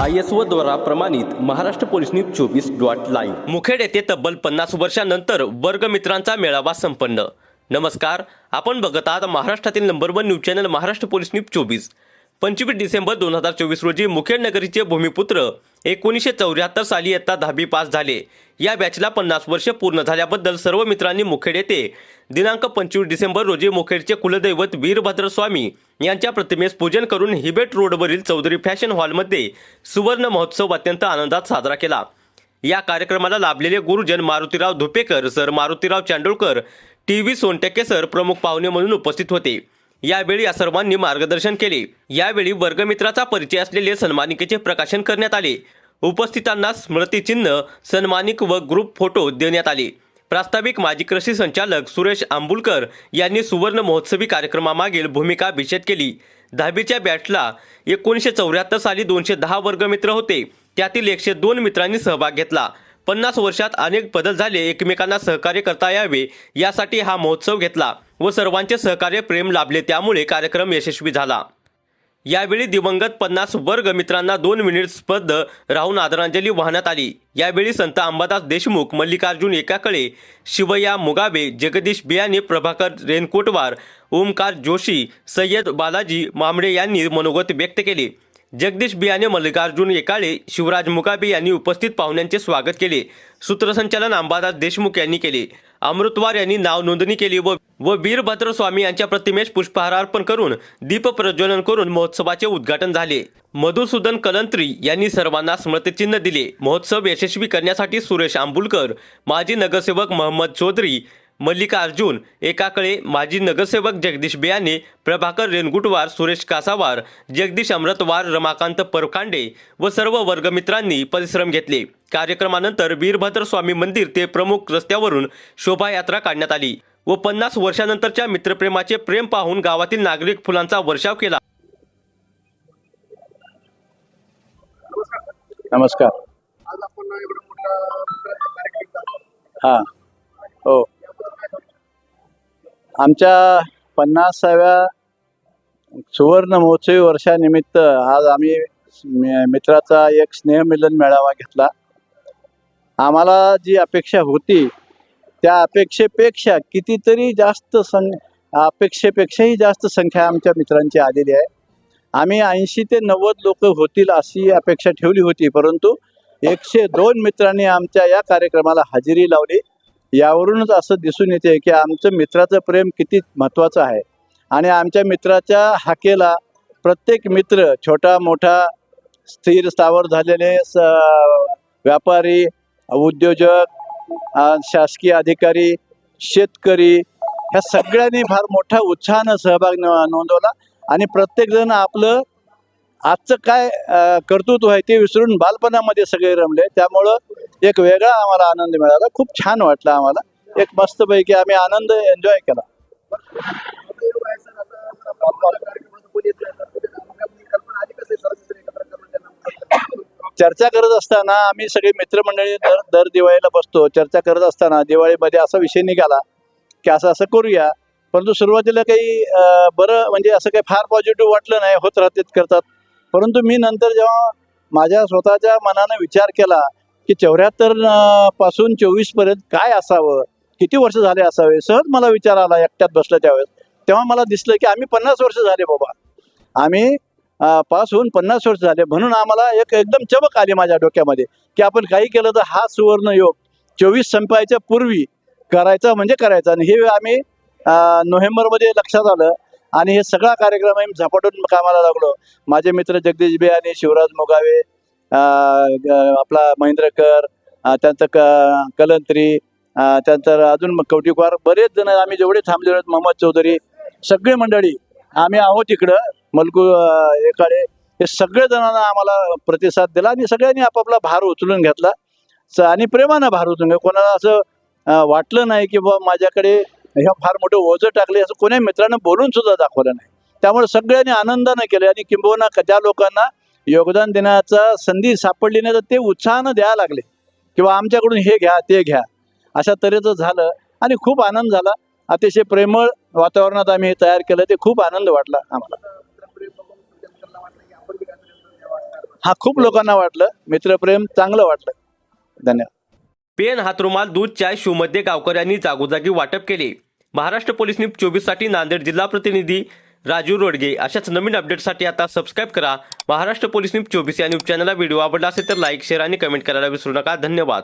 I S O द्वारा प्रमाणित Maharashtra police news चोवीस डॉट लाईव्ह. मुखेड येथे तब्बल पन्नास वर्षानंतर वर्गमित्रांचा मेळावा संपन्न. नमस्कार आपण बघत आहात महाराष्ट्रातील number one news channel Maharashtra police news चोवीस. पंचवीस डिसेंबर दोन हजार चोवीस रोजी मुखेड नगरीचे भूमिपुत्र एकोणीसशे चौऱ्याहत्तर साली इयत्ता दहावी पास झाले. या बॅचला पन्नास वर्ष पूर्ण झाल्याबद्दल सर्व मित्रांनी मुखेड येथे दिनांक पंचवीस डिसेंबर रोजी मुखेडचे कुलदैवत वीरभद्र स्वामी यांच्या प्रतिमेस पूजन करून हिबेट रोडवरील चौधरी फॅशन हॉलमध्ये सुवर्ण महोत्सव अत्यंत आनंदात साजरा केला. या कार्यक्रमाला लाभलेले गुरुजन Marutirao Dhupekar sir Marutirao Chandolkar T V Sontakke sir प्रमुख पाहुणे म्हणून उपस्थित होते. यावेळी या सर्वांनी मार्गदर्शन केले. यावेळी वर्गमित्राचा परिचय असलेले सन्मानिकेचे प्रकाशन करण्यात आले. उपस्थितांना स्मृतिचिन्ह सन्मानिक व ग्रुप फोटो देण्यात आले. प्रास्ताविक माजी कृषी संचालक सुरेश आंबुलकर यांनी सुवर्ण महोत्सवी कार्यक्रमामागील भूमिका विषद केली. दहावीच्या बॅटला एकोणीसशे चौऱ्याहत्तर साली दोनशे दहा वर्गमित्र होते. त्यातील एकशे दोन मित्रांनी सहभाग घेतला. पन्नास वर्षात अनेक बदल झाले एकमेकांना सहकार्य करता यावे यासाठी हा महोत्सव घेतला व सर्वांचे सहकार्य प्रेम लाभले. त्यामुळे कार्यक्रम यशस्वी झाला. यावेळी दिवंगत पन्नास वर्ग मित्रांना दोन मिनिट स्पर्ध राहून आदरांजली वाहण्यात आली. यावेळी संत अंबादास देशमुख मल्लिकार्जुन एकाकडे शिवया मुगाबे जगदीश बियाणे प्रभाकर रेनकोटवार ओमकार जोशी सय्यद बालाजी मामडे यांनी मनोगत व्यक्त केले. जगदीश बियाणे मल्लिकार्जुन एकाळे शिवराज मुगाबे यांनी उपस्थित पाहुण्यांचे स्वागत केले. सूत्रसंचालन अंबादास देशमुख यांनी केले. अमृतवार यांनी नाव नोंदणी केली व व वीरभद्र स्वामी यांच्या प्रतिमेस पुष्पहार अर्पण करून दीप प्रज्वलन करून महोत्सवाचे उद्घाटन झाले. मधुसूदन कलंत्री यांनी सर्वांना स्मृतिचिन्ह दिले. महोत्सव यशस्वी करण्यासाठी सुरेश आंबुलकर माजी नगरसेवक महम्मद चौधरी मल्लिकार्जुन एकाकडे माजी नगरसेवक जगदीश बियाणे प्रभाकर रेनगुटवार सुरेश कासावार जगदीश अमृतवार रमाकांत परखांडे व सर्व वर्गमित्रांनी परिश्रम घेतले. कार्यक्रमानंतर वीरभद्र स्वामी मंदिर ते प्रमुख रस्त्यावरून शोभायात्रा काढण्यात आली व पन्नास वर्षानंतरच्या मित्रप्रेमाचे प्रेम पाहून गावातील नागरिक फुलांचा वर्षाव केला. नमस्कार. हा. हो. आमच्या पन्नासाव्या सुवर्ण महोत्सवी वर्षानिमित्त आज आम्ही मित्राचा एक स्नेहमिलन मेळावा घेतला. आम्हाला जी अपेक्षा होती त्या अपेक्षेपेक्षा कितीतरी जास्त सं अपेक्षेपेक्षाही जास्त संख्या आमच्या मित्रांची आलेली आहे. आम्ही ऐंशी ते नव्वद लोक होतील अशी अपेक्षा ठेवली होती परंतु एकशे दोन मित्रांनी आमच्या या कार्यक्रमाला हजेरी लावली. यावरूनच असं दिसून येते की आमचं मित्राचं प्रेम किती महत्त्वाचं आहे. आणि आमच्या मित्राच्या हाकेला प्रत्येक मित्र छोटा मोठा स्थिर स्थावर झालेले स व्यापारी उद्योजक शासकीय अधिकारी शेतकरी ह्या सगळ्यांनी फार मोठा उत्साहानं सहभाग न- नोंदवला. आणि प्रत्येकजण आपलं आजचं काय कर्तृत्व आहे ते विसरून बालपणामध्ये सगळे रमले. त्यामुळं एक वेगळा आम्हाला आनंद मिळाला. खूप छान वाटला आम्हाला. एक मस्तपैकी आम्ही आनंद एन्जॉय केला. चर्चा करत असताना आम्ही सगळे मित्रमंडळी दर दर दिवाळीला बसतो. चर्चा करत असताना दिवाळीमध्ये असा विषय निघाला की असं असं करूया. परंतु सुरुवातीला काही बरं म्हणजे असं काही फार पॉझिटिव्ह वाटलं नाही. होत राहतेत करतात. परंतु मी नंतर जेव्हा माझ्या स्वतःच्या मनानं विचार केला की चौऱ्याहत्तरपासून चोवीसपर्यंत काय असावं? किती वर्ष झाले असावे? सहज मला विचार आला एकट्यात बसलं त्यावेळेस. तेव्हा मला दिसलं की आम्ही पन्नास वर्ष झाले बाबा. आम्ही पासून पास होऊन पन्नास वर्ष झाले. म्हणून आम्हाला एक एकदम चमक आली माझ्या डोक्यामध्ये की आपण काही केलं तर हा सुवर्ण योग चोवीस संपायच्या पूर्वी करायचा म्हणजे करायचा. आणि हे आम्ही नोव्हेंबरमध्ये लक्षात आलं. आणि हे सगळा कार्यक्रम आम्ही झपाटून कामाला लागलो. माझे मित्र जगदीश बे आणि शिवराज मोगावे आपला महेंद्रकर त्यानंतर क कलंत्री त्यानंतर अजून मग कवटीकुवार बरेच जण आम्ही जेवढे थांबलेलो आहेत मोहम्मद चौधरी सगळे मंडळी आम्ही आहोत इकडं मलकू एकाडे. हे सगळे जणांना आम्हाला प्रतिसाद दिला आणि सगळ्यांनी आपापला भार उचलून घेतला. आणि प्रेमानं भार उचलून घ्या कोणाला असं वाटलं नाही की बाबा माझ्याकडे ह्या फार मोठं ओझं टाकले असं कोणी मित्रानं बोलून सुद्धा दाखवलं नाही. त्यामुळे सगळ्यांनी आनंदानं केलं आणि किंबहुना त्या ज्या लोकांना योगदान देण्याचा संधी सापडली नाही तर ते उत्साहानं द्यायला लागले. किंवा आमच्याकडून हे घ्या ते घ्या. अशा तऱ्हेचं झालं आणि खूप आनंद झाला. अतिशय प्रेमळ वातावरणात आम्ही हे तयार केलं. ते खूप आनंद वाटला आम्हाला. हा खूप लोकांना वाटलं. मित्रप्रेम चांगलं वाटलं. धन्यवाद. पेन हातरुमाल दूध चाय शूमध्ये गावकऱ्यांनी जागोजागी वाटप केले. महाराष्ट्र पोलीस न्यूज चोवीससाठी नांदेड जिल्हा प्रतिनिधी राजू रोडगे अशाच नवीन अपडेटसाठी आता सबस्क्राईब करा. महाराष्ट्र पोलीस न्यूज चोवीस या न्यूज चॅनलला व्हिडिओ आवडला असेल तर लाईक शेअर आणि कमेंट करायला विसरू नका. धन्यवाद.